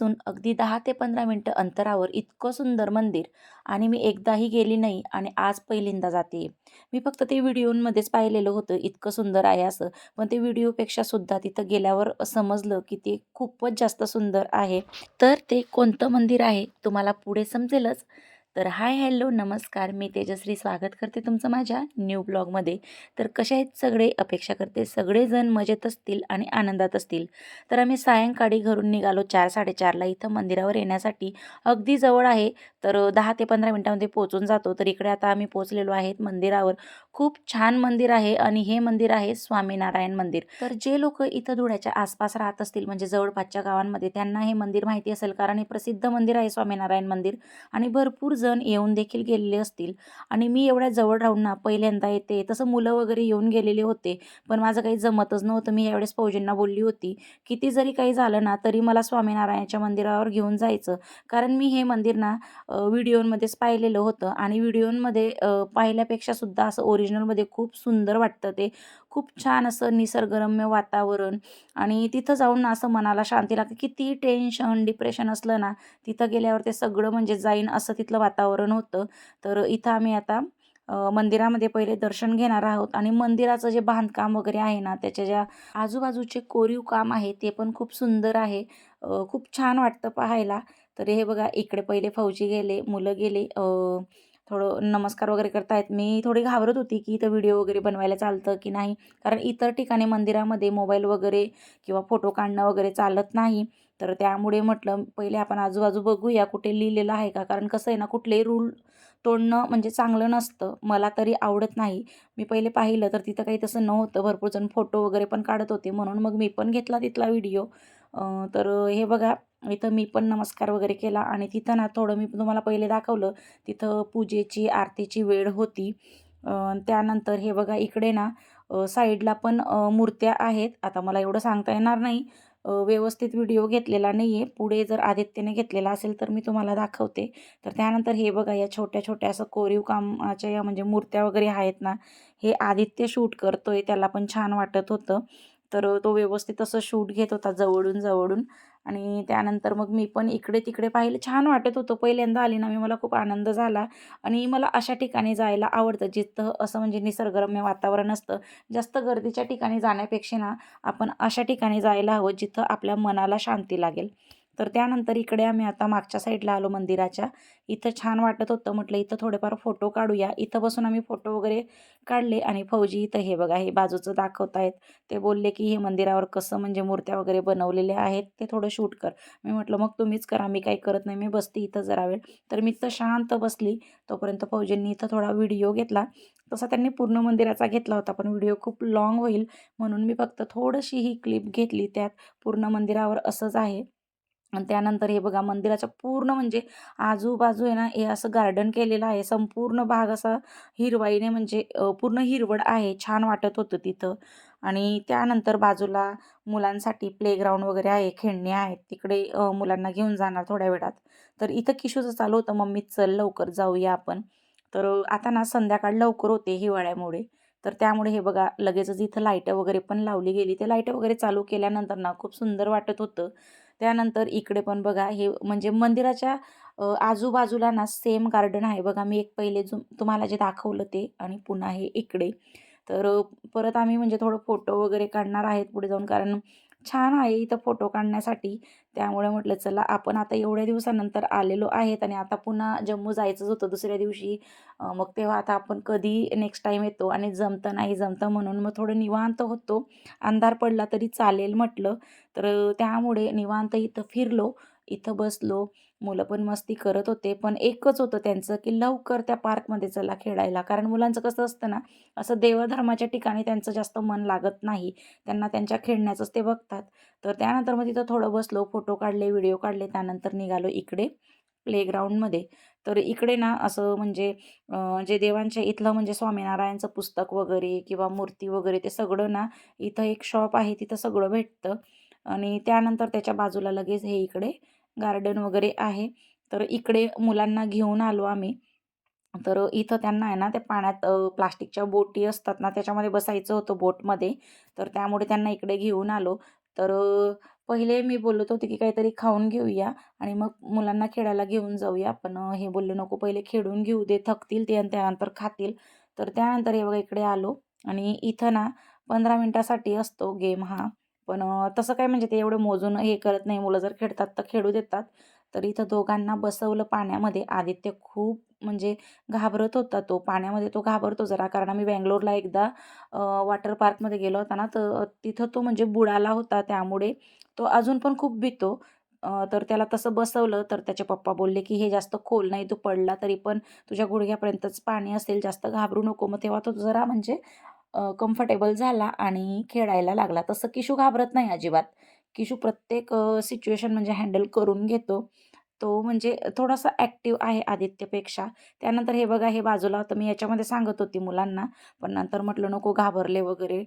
घरापासून अगदी दहा ते पंधरा मिनटं अंतरावर इतकं सुंदर मंदिर आणि मी एकदाही गेली नाही आणि आज पहिल्यांदा जाते. मी फक्त ते व्हिडिओमध्येच पाहिलेलं होतं इतकं सुंदर आहे असं. पण ते व्हिडिओपेक्षा सुद्धा तिथं गेल्यावर समजलं की ते खूपच जास्त सुंदर आहे. तर ते कोणतं मंदिर आहे तुम्हाला पुढे समजेलच. तर हाय हॅलो नमस्कार. मी तेजश्री स्वागत करते तुमचं माझ्या न्यू ब्लॉगमध्ये. तर कशा आहेत सगळे? अपेक्षा करते सगळेजण मजेत असतील आणि आनंदात असतील. तर आम्ही सायंकाळी घरून निघालो चार साडेचारला. इथं मंदिरावर येण्यासाठी अगदी जवळ आहे. तर दहा ते पंधरा मिनटामध्ये पोचून जातो. तर इकडे आता आम्ही पोचलेलो आहेत मंदिरावर. खूप छान मंदिर आहे आणि हे मंदिर आहे स्वामीनारायण मंदिर. तर जे लोक इथं धुळ्याच्या आसपास राहत असतील म्हणजे जवळपासच्या गावांमध्ये त्यांना हे मंदिर माहिती असेल कारण हे प्रसिद्ध मंदिर आहे स्वामीनारायण मंदिर. आणि भरपूर जण येऊन देखील गेलेले असतील. आणि मी एवढ्या जवळ राहून ना पहिल्यांदा येते. तसं मुलं वगैरे येऊन गेलेले होते. पण माझं काही जमतच नव्हतं. मी यावेळेस फौजींना बोलली होती. किती जरी काही झालं ना तरी मला स्वामीनारायणाच्या मंदिरावर घेऊन जायचं. कारण मी हे मंदिर ना व्हिडिओमध्येच पाहिलेलं होतं. आणि व्हिडिओमध्ये पाहिल्यापेक्षा सुद्धा असं ओरिजिनलमध्ये खूप सुंदर वाटतं ते. खूप छान असं निसर्गरम्य वातावरण आणि तिथं जाऊन ना असं मनाला शांती लागते. किती टेन्शन डिप्रेशन असलं ना तिथं गेल्यावर ते सगळं म्हणजे जाईन असं तिथलं वातावरण होतं. तर इथं आम्ही आता मंदिरामध्ये पहिले दर्शन घेणार आहोत आणि मंदिराचं जे बांधकाम वगैरे आहे ना त्याच्या ज्या आजूबाजूचे कोरीव काम आहे ते पण खूप सुंदर आहे. खूप छान वाटतं पाहायला. तर हे बघा इकडे पहिले फौजी गेले मुलं गेले थोडं नमस्कार वगैरे करतायत. मी थोडी घाबरत होती की इथं व्हिडिओ वगैरे बनवायला चालतं की नाही. कारण इतर ठिकाणी मंदिरामध्ये मोबाईल वगैरे किंवा फोटो काढणं वगैरे चालत नाही. तर त्यामुळे म्हटलं पहिले आपण आजूबाजू बघूया कुठे लिहिलेलं आहे का? कारण कसं आहे ना कुठलेही रूल तोडणं म्हणजे चांगलं नसतं. मला तरी आवडत नाही. मी पहिले पाहिलं तर तिथं काही तसं नव्हतं. भरपूर जण फोटो वगैरे पण काढत होते. म्हणून मग मी पण घेतला तिथला व्हिडिओ. तर हे बघा इथं मी पण नमस्कार वगैरे केला आणि तिथं ना थोडं मी तुम्हाला पहिले दाखवलं तिथं पूजेची आरतीची वेळ होती. त्यानंतर हे बघा इकडे ना साईडला पण मूर्त्या आहेत. आता मला एवढं सांगता येणार नाही. व्यवस्थित व्हिडिओ घेतलेला नाही आहे पुढे जर आदित्यने घेतलेला असेल तर मी तुम्हाला दाखवते. तर त्यानंतर हे बघा या छोट्या छोट्या असं कोरीव कामाच्या या म्हणजे मूर्त्या वगैरे आहेत ना हे आदित्य शूट करतोय. त्याला पण छान वाटत होतं. तर तो व्यवस्थित असं शूट घेत होता जवळून जवळून. आणि त्यानंतर मग मी पण इकडे तिकडे पाहिलं. छान वाटत होतं. पहिल्यांदा आली ना मी. मला खूप आनंद झाला. आणि मला अशा ठिकाणी जायला आवडतं जिथं असं म्हणजे निसर्गरम्य वातावरण असतं. जास्त गर्दीच्या ठिकाणी जाण्यापेक्षा ना आपण अशा ठिकाणी जायला हवं जिथं आपल्या मनाला शांती लागेल. तर त्यानंतर इकडे आम्ही आता मागच्या साईडला आलो मंदिराच्या. इथं छान वाटत होतं म्हटलं इथं थोडेफार फोटो काढूया. इथं बसून आम्ही फोटो वगैरे काढले आणि फौजी इथं हे बघा हे बाजूचं दाखवत आहेत ते बोलले की हे मंदिरावर कसं म्हणजे मूर्त्या वगैरे बनवलेल्या आहेत ते थोडं शूट कर. मी म्हटलं मग तुम्हीच करा मी काही करत नाही मी बसते इथं जरा वेळ. तर मी इथं शांत बसली. तोपर्यंत फौजींनी इथं थोडा व्हिडिओ घेतला. तसा त्यांनी पूर्ण मंदिराचा घेतला होता पण व्हिडिओ खूप लाँग होईल म्हणून मी फक्त थोडीशी ही क्लिप घेतली त्यात. पूर्ण मंदिरावर असंच आहे. आणि त्यानंतर हे बघा मंदिराच्या पूर्ण म्हणजे आजूबाजू आहे ना हे असं गार्डन केलेलं आहे. संपूर्ण भाग असा हिरवाईने म्हणजे पूर्ण हिरवड आहे. छान वाटत होतं तिथं. आणि त्यानंतर बाजूला मुलांसाठी प्लेग्राऊंड वगैरे आहे खेळणे आहेत. तिकडे मुलांना घेऊन जाणार थोड्या वेळात. तर इथं किशोचं चालू होतं मम्मी चल लवकर जाऊया आपण. तर आता ना संध्याकाळ लवकर होते हिवाळ्यामुळे. तर त्यामुळे हे बघा लगेचच इथं लाईटं वगैरे पण लावली गेली. ते लाईटं वगैरे चालू केल्यानंतर ना खूप सुंदर वाटत होतं. त्यानंतर इकडे पण बघा हे म्हणजे मंदिराच्या आजूबाजूला ना सेम गार्डन आहे बघा. मी एक पहिले जो तुम्हाला जे दाखवलं ते आणि पुन्हा हे इकडे. तर परत आम्ही म्हणजे थोडं फोटो वगैरे काढणार आहेत पुढे जाऊन. कारण छान आहे इथं फोटो काढण्यासाठी. त्यामुळे म्हटलं चला आपण आता एवढ्या दिवसानंतर आलेलो आहेत आणि आता पुन्हा जम्मू जायचंच होतं दुसऱ्या दिवशी. मग तेव्हा आता आपण कधी नेक्स्ट टाईम येतो आणि जमतं नाही जमतं म्हणून मग थोडं निवांत होतो. अंधार पडला तरी चालेल म्हटलं. तर त्यामुळे निवांत इथं फिरलो इथं बसलो. मुलं पण मस्ती करत होते पण एकच होतं त्यांचं की लवकर त्या पार्कमध्ये चला खेळायला. कारण मुलांचं कसं असतं ना असं देवधर्माच्या ठिकाणी त्यांचं जास्त मन लागत नाही. त्यांना त्यांच्या खेळण्याचंच ते बघतात. तर त्यानंतर मग तिथं थोडं बसलो फोटो काढले व्हिडिओ काढले त्यानंतर निघालो इकडे प्लेग्राऊंडमध्ये. तर इकडे ना असं म्हणजे जे देवांच्या इथलं म्हणजे स्वामीनारायणचं पुस्तक वगैरे किंवा मूर्ती वगैरे ते सगळं ना इथं एक शॉप आहे तिथं सगळं भेटतं. आणि त्यानंतर त्याच्या बाजूला लगेच हे इकडे गार्डन वगैरे आहे. तर इकडे मुलांना घेऊन आलो आम्ही. तर इथं त्यांना आहे ना त्या पाण्यात प्लास्टिकच्या बोटी असतात ना त्याच्यामध्ये बसायचं होतं बोटमध्ये. तर त्यामुळे त्यांना इकडे घेऊन आलो. तर पहिले मी बोलत होते की काहीतरी खाऊन घेऊया आणि मग मुलांना खेळायला घेऊन जाऊया. पण हे बोललो नको पहिले खेळून घेऊ दे थकतील ते आणि त्यानंतर खातील. तर त्यानंतर हे बघा इकडे आलो. आणि इथं ना पंधरा मिनटासाठी असतो गेम हा. पण तसं काय म्हणजे ते एवढं मोजून हे करत नाही. मुलं जर खेळतात तर खेळू देतात. तर इथं दोघांना बसवलं पाण्यामध्ये. आदित्य खूप म्हणजे घाबरत होता तो. पाण्यामध्ये तो घाबरतो जरा. कारण आम्ही बँगलोरला एकदा वॉटर पार्कमध्ये गेलो होता ना तर तिथं तो म्हणजे बुडाला होता. त्यामुळे तो अजून पण खूप भितो. तर त्याला तसं बसवलं. तर त्याचे पप्पा बोलले की हे जास्त खोल नाही. तू पडला तरी पण तुझ्या गुडघ्यापर्यंतच पाणी असेल. जास्त घाबरू नको. मग तेव्हा तो जरा म्हणजे कम्फर्टेबल झाला आणि खेळायला लागला. तसं किशू घाबरत नाही अजिबात. किशू प्रत्येक सिच्युएशन म्हणजे हँडल करून घेतो. तो म्हणजे थोडासा ॲक्टिव्ह आहे आदित्यपेक्षा. त्यानंतर हे बघा हे बाजूला होतं. मी याच्यामध्ये सांगत होती मुलांना पण नंतर म्हटलं नको घाबरले वगैरे.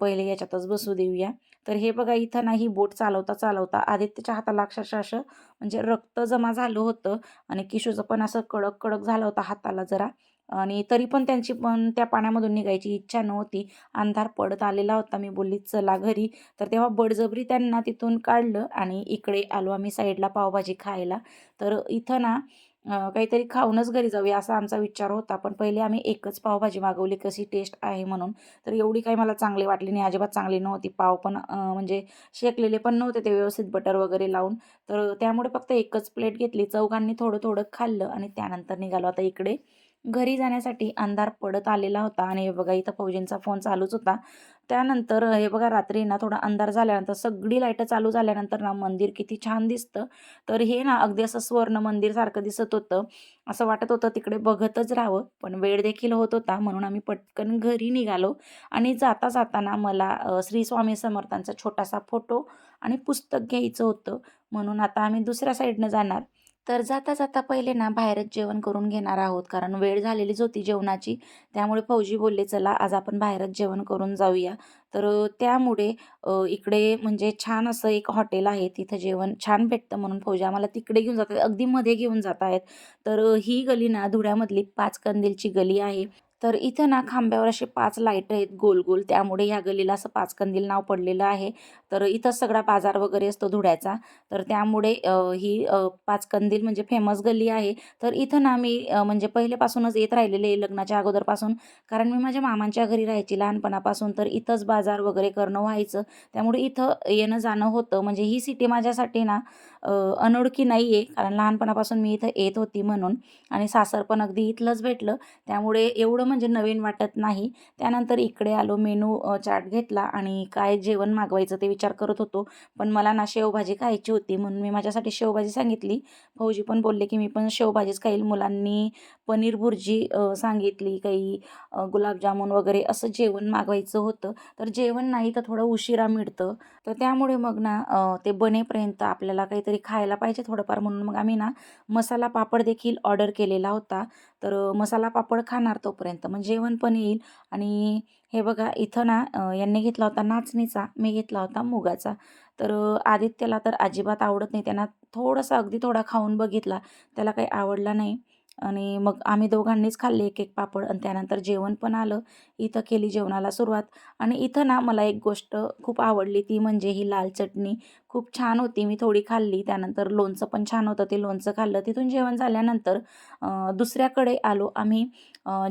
पहिले याच्यातच बसू देऊया. तर हे बघा इथं ना ही बोट चालवता चालवता आदित्यच्या हाताला अक्षरशः असं म्हणजे रक्त जमा झालं होतं आणि किशूचं पण असं कडक कडक झालं होतं हाताला जरा. आणि तरी पण त्यांची पण त्या पाण्यामधून निघायची इच्छा नव्हती. अंधार पडत आलेला होता. मी बोलली चला घरी. तर तेव्हा बडजबरी त्यांना तिथून काढलं आणि इकडे आलो आम्ही साईडला पावभाजी खायला. तर इथं ना काहीतरी खाऊनच घरी जाऊया असा आमचा विचार होता. पण पहिले आम्ही एकच पावभाजी मागवली कशी टेस्ट आहे म्हणून. तर एवढी काही मला चांगली वाटली नाही. अजिबात चांगली नव्हती. पाव पण म्हणजे शेकलेले पण नव्हते ते व्यवस्थित बटर वगैरे लावून. तर त्यामुळे फक्त एकच प्लेट घेतली. चौघांनी थोडं थोडं खाल्लं आणि त्यानंतर निघालो. आता इकडे घरी जाण्यासाठी अंधार पडत आलेला होता आणि हे बघा इथं फौजींचा फोन चालूच होता. त्यानंतर हे बघा रात्री ना थोडा अंधार झाल्यानंतर सगळी लाईटं चालू झाल्यानंतर ना मंदिर किती छान दिसतं. तर हे ना अगदी असं स्वर्ण मंदिरसारखं दिसत होतं. असं वाटत होतं तिकडे बघतच राहावं पण वेळ देखील होत होता म्हणून आम्ही पटकन घरी निघालो. आणि जाता जाताना मला श्री स्वामी समर्थांचा छोटासा फोटो आणि पुस्तक घ्यायचं होतं. म्हणून आता आम्ही दुसऱ्या साईडनं जाणार. तर जाता जाता पहिले ना बाहेरच जेवण करून घेणार आहोत. कारण वेळ झालेलीच होती जेवणाची. त्यामुळे फौजी बोलले चला आज आपण बाहेरच जेवण करून जाऊया. तर त्यामुळे इकडे म्हणजे छान असं एक हॉटेल आहे. तिथं जेवण छान भेटतं म्हणून फौजी आम्हाला तिकडे घेऊन जातात. अगदी मध्ये घेऊन जात आहेत. तर ही गली ना धुळ्यामधली पाच कंदीलची गली आहे. तर इथं ना खांब्यावर असे पाच लाइट आहेत गोल गोल. त्यामुळे ह्या गलीला असं पाच कंदील नाव पडलेलं आहे. तर इथं सगळा बाजार वगैरे असतो धुळ्याचा. तर त्यामुळे ही पाच कंदील म्हणजे फेमस गल्ली आहे. तर इथं ना मी म्हणजे पहिल्यापासूनच येत राहिलेले आहे लग्नाच्या अगोदरपासून. कारण मी माझ्या मामांच्या घरी राहायची लहानपणापासून. तर इथंच बाजार वगैरे करणं व्हायचं. त्यामुळे इथं येणं जाणं होतं. म्हणजे ही सिटी माझ्यासाठी ना अनोळखी नाही आहे कारण लहानपणापासून मी इथं येत होती म्हणून आणि सासर पण अगदी इथलंच भेटलं. त्यामुळे एवढं म्हणजे नवीन वाटत नाही. त्यानंतर इकडे आलो मेनू चाट घेतला आणि काय जेवण मागवायचं ते विचार करत होतो. पण मला ना शेवभाजी खायची होती म्हणून मी माझ्यासाठी शेवभाजी सांगितली. भाऊजी पण बोलले की मी पण शेवभाजीच खाईल. मुलांनी पनीर भुर्जी सांगितली काही गुलाबजामुन वगैरे असं जेवण मागवायचं होतं. तर जेवण नाही तर थोडं उशिरा मिळतं. तर त्यामुळे मग ना ते बनेपर्यंत आपल्याला काहीतरी खायला पाहिजे थोडंफार म्हणून. मग आम्ही ना मसाला पापड देखील ऑर्डर केलेला होता. तर मसाला पापड खाणार तोपर्यंत. मग जेवण पण येईल. आणि हे बघा इथं ना यांनी घेतला होता नाचणीचा मी घेतला होता मुगाचा. तर आदित्यला तर अजिबात आवडत नाही. त्यांना थोडंसं अगदी थोडा खाऊन बघितला. त्याला काही आवडला नाही. आणि मग आम्ही दोघांनीच खाल्ले एक एक पापड आणि त्यानंतर जेवण पण आलं. इथं केली जेवणाला सुरुवात. आणि इथं ना मला एक गोष्ट खूप आवडली ती म्हणजे ही लाल चटणी. खूप छान होती मी थोडी खाल्ली. त्यानंतर लोणचं पण छान होतं ते लोणचं खाल्लं. तिथून जेवण झाल्यानंतर दुसऱ्याकडे आलो आम्ही.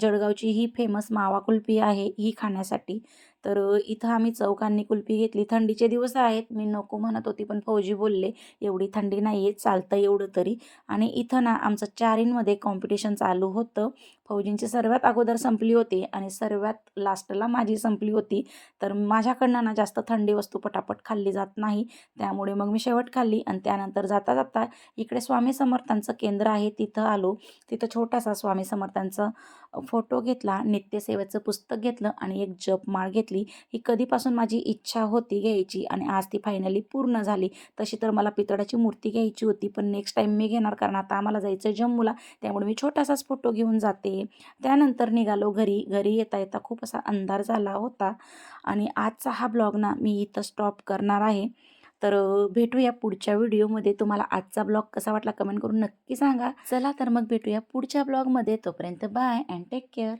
जळगावची ही फेमस मावा कुल्फी आहे ही खाण्यासाठी. तर इथं आम्ही चौकांनी कुल्फी घेतली. थंडीचे दिवस आहेत. मी नको म्हणत होती पण फौजी बोलले एवढी थंडी नाही आहे चालतं एवढं तरी. आणि इथं ना आमचं चारींमध्ये कॉम्पिटिशन चालू होतं. फौजींची सर्वात अगोदर संपली होती आणि सर्वात लास्टला माझी संपली होती. तर माझ्याकडनं ना जास्त थंडी वस्तू पटापट खाल्ली जात नाही. त्यामुळे मग मी शेवट खाल्ली आणि त्यानंतर जाता जाता इकडे स्वामी समर्थांचं केंद्र आहे तिथं आलो. तिथं छोटासा स्वामी समर्थांचं फोटो घेतला नित्यसेवेचं पुस्तक घेतलं आणि एक जपमाळ घेतली ही कधीपासून माझी इच्छा होती घ्यायची आणि आज ती फायनली पूर्ण झाली. तशी तर मला पितळाची मूर्ती घ्यायची होती पण नेक्स्ट टाईम मी घेणार कारण आता आम्हाला जायचं जम्मूला त्यामुळे मी छोटासाच फोटो घेऊन जाते. त्यानंतर निघालो घरी घरी येता येता खूप असा अंधार झाला होता आणि आजचा हा ब्लॉग ना मी इथं स्टॉप करणार आहे. तर भेटूया पुढच्या व्हिडिओमध्ये. तुम्हाला आजचा ब्लॉग कसा वाटला कमेंट करून नक्की सांगा. चला तर मग भेटूया पुढच्या ब्लॉगमध्ये. तोपर्यंत बाय अँड टेक केअर.